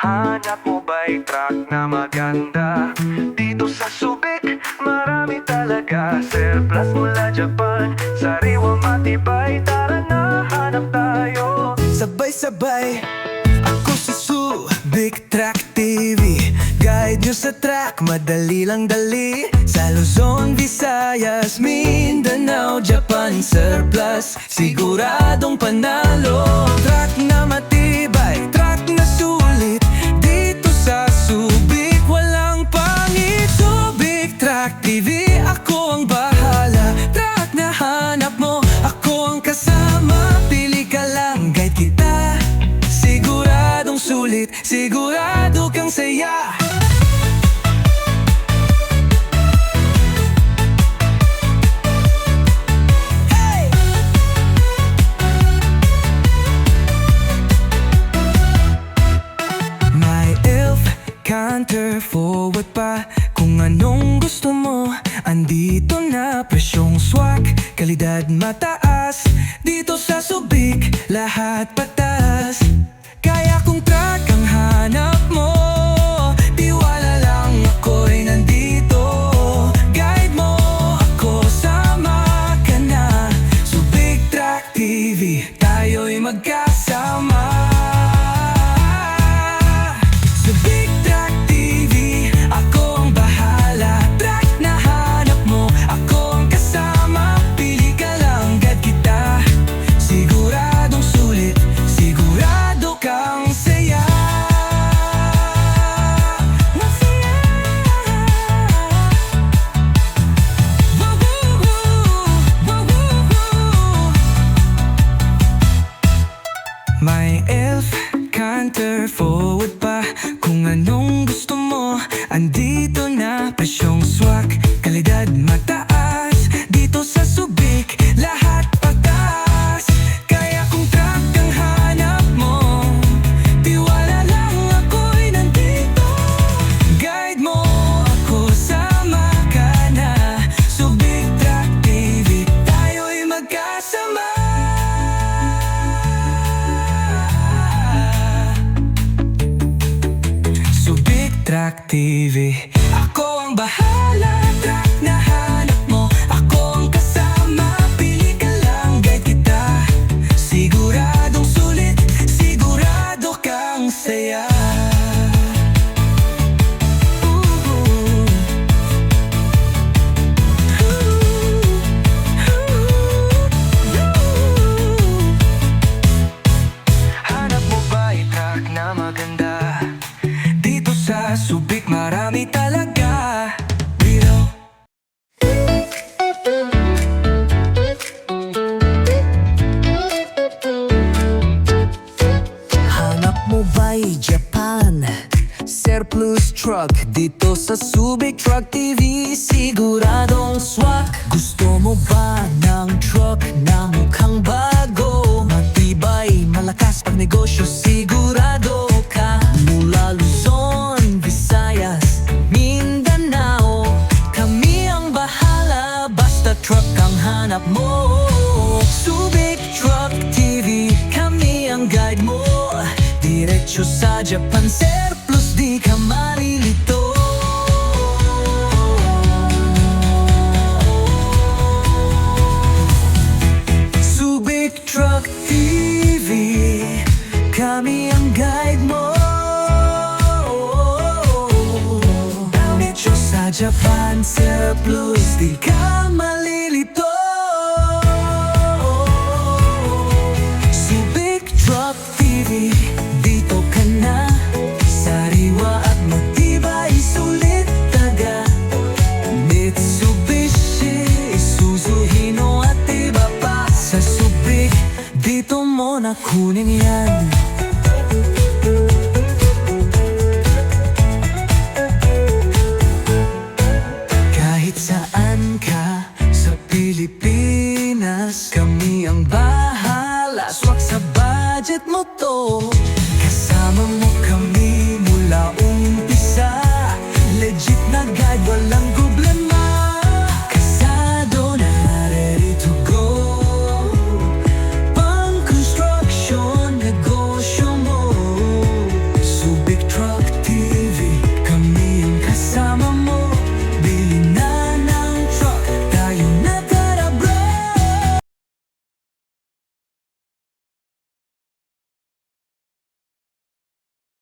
Hanap mo ba'y truck na maganda? Dito sa Subic, marami talaga. Surplus mula Japan, sariwang matibay. Tara na, hanap tayo. Sabay-sabay Ako si Subic Track TV Guide nyo sa track, madali lang dali. Sa Luzon, Visayas, Mindanao, Japan Surplus, siguradong panalo. Track na matibay, forward pa. Kung anong gusto mo Andito na. Presyong swak Kalidad mataas. Dito sa Subic Lahat patas Kaya canter forward pa Kung anong gusto mo Andito Track TV Ako ang bahala truck dito sa Subic Truck TV Siguradong swak Gusto mo ba ng truck na mukhang bago? Matibay, malakas pag negosyo Sigurado ka. Mula Luzon, Visayas, Mindanao. Kami ang bahala Basta truck ang hanap mo. Subic Truck TV Kami ang guide mo. Diretso sa Japan Surplus Panzer Plus Di ka malilito. Subic Drop TV Dito ka na. Sariwa at matibay Sulit taga. Mitsubishi Isuzu Hino at iba pa. Sa Subic Dito mo na kunin yan. Pilipinas, kami ang bayan